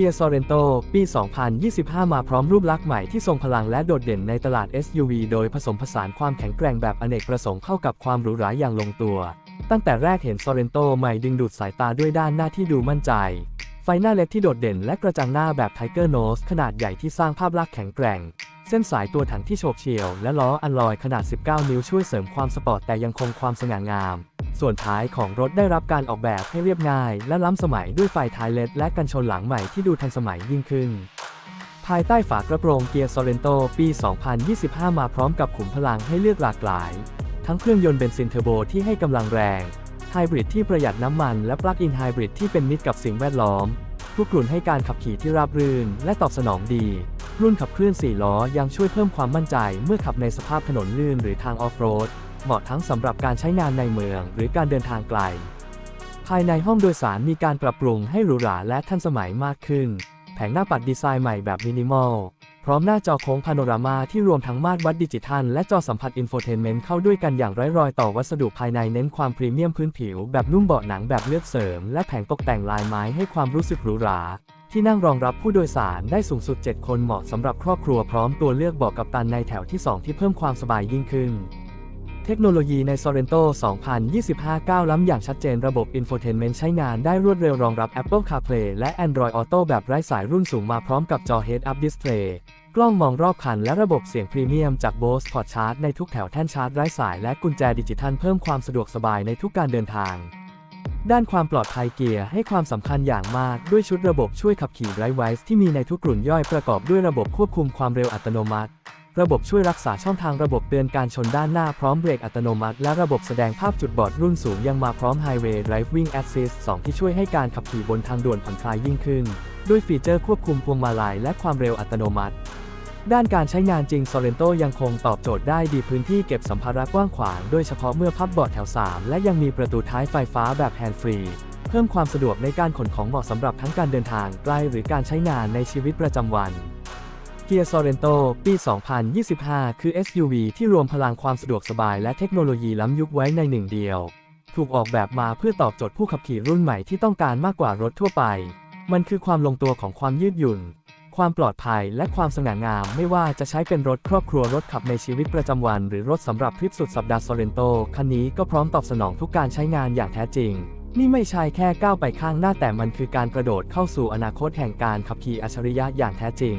Kia Sorento ปี 2025 มาพร้อมรูปลักษณ์ใหม่ที่ทรงพลังและโดดเด่นในตลาด SUV โดยผสมผสานความแข็งแกร่งแบบอเนกประสงค์เข้ากับความหรูหราอย่างลงตัว ตั้งแต่แรกเห็น Sorento ใหม่ดึงดูดสายตาด้วยด้านหน้าที่ดูมั่นใจ ไฟหน้าเล็กที่โดดเด่นและกระจังหน้าแบบ Tiger Nose ขนาดใหญ่ที่สร้างภาพลักษณ์แข็งแกร่ง เส้นสายตัวถังที่โฉบเฉี่ยวและล้ออัลลอยขนาด 19 นิ้วช่วยเสริมความสปอร์ตแต่ยังคงความสง่างาม ส่วนท้ายของรถได้รับการออกแบบให้เรียบง่าย และล้ำสมัยด้วยไฟท้ายเลดและกันชนหลังใหม่ที่ดูทันสมัยยิ่งขึ้น ภายใต้ฝากระโปรงเกียร์ Sorento ปี 2025 มาพร้อมกับขุมพลังให้เลือกหลากหลาย ทั้งเครื่องยนต์เบนซินเทอร์โบที่ให้กำลังแรงไฮบริดที่ประหยัดน้ำมันและปลั๊กอินไฮบริดที่เป็นมิตรกับสิ่งแวดล้อมทุกกลุ่นให้การขับขี่ที่ราบรื่น และตอบสนองดี รุ่นขับเคลื่อน4ล้อยังช่วยเพิ่มความมั่นใจเมื่อขับในสภาพถนนลื่นหรือทางออฟโรด เหมาะทั้งสำหรับการใช้งานในเมืองหรือการเดินทางไกล ภายในห้องโดยสารมีการปรับปรุงให้หรูหราและทันสมัยมากขึ้น แผงหน้าปัดดีไซน์ใหม่แบบมินิมอล พร้อมหน้าจอโค้งพาโนรามาที่รวมทั้งมาตรวัดดิจิทัล และจอสัมผัสอินโฟเทนเมนต์เข้าด้วยกันอย่างไร้รอยต่อวัสดุภายในเน้นความพรีเมียมพื้นผิว แบบนุ่มเบาะหนังแบบเลือกเสริม และแผงตกแต่งลายไม้ให้ความรู้สึกหรูหราที่นั่งรองรับผู้โดยสารได้สูงสุด 7 คนเหมาะสำหรับครอบครัวพร้อมตัวเลือกเบาะกับตันในแถวที่ 2 ที่เพิ่มความสบายยิ่งขึ้น เทคโนโลยีใน Sorento 2025 ก้าวล้ำอย่างชัดเจนระบบ Infotainment ใช้งานได้รวดเร็วรองรับ Apple CarPlay และ Android Auto แบบไร้สายรุ่นสูงมาพร้อมกับจอ Head-Up Display กล้องมองรอบคันและระบบเสียงพรีเมียมจาก Bose Port Charge ในทุกแถวแท่นชาร์จไร้สายและกุญแจดิจิทัลเพิ่มความสะดวกสบายในทุกการเดินทาง ด้านความปลอดภัยเกียร์ให้ความสำคัญอย่างมากด้วยชุดระบบช่วยขับขี่ไร้ไวส์ที่มีในทุกกลุ่นย่อยประกอบด้วยระบบควบคุมความเร็วอัตโนมัติ ระบบช่วยรักษาช่องทางระบบเตือนการชนด้านหน้าพร้อมเบรกอัตโนมัติ และระบบแสดงภาพจุดบอดรุ่นสูงยังมาพร้อม Highway Driving Assist 2 ที่ช่วยให้การขับขี่บนทางด่วนผ่อนคลายยิ่งขึ้น ด้วยฟีเจอร์ควบคุมพวงมาลัยและความเร็วอัตโนมัติ ด้านการใช้งานจริง Sorento ยังคงตอบโจทย์ได้ดีพื้นที่เก็บสัมภาระกว้างขวางโดยเฉพาะเมื่อพับเบาะแถว 3 และยังมีประตูท้ายไฟฟ้าแบบแฮนด์ฟรีเพิ่มความสะดวกในการขนของเหมาะสำหรับทั้งการเดินทางไกลหรือการใช้งานในชีวิตประจำวัน Kia Sorento ปี 2025 คือ SUV ที่รวมพลังความสะดวกสบายและเทคโนโลยีล้ำยุคไว้ในหนึ่งเดียว ถูกออกแบบมาเพื่อตอบโจทย์ผู้ขับขี่รุ่นใหม่ที่ต้องการมากกว่ารถทั่วไป มันคือความลงตัวของความยืดหยุ่น ความปลอดภัยและความสง่างาม ไม่ว่าจะใช้เป็นรถครอบครัวรถขับในชีวิตประจำวัน หรือรถสำหรับทริปสุดสัปดาห์ Sorento คันนี้ก็พร้อมตอบสนองทุกการใช้งานอย่างแท้จริงนี่ไม่ใช่แค่ก้าวไปข้างหน้าแต่มันคือการกระโดดเข้าสู่อนาคตแห่งการขับขี่อัจฉริยะอย่างแท้จริง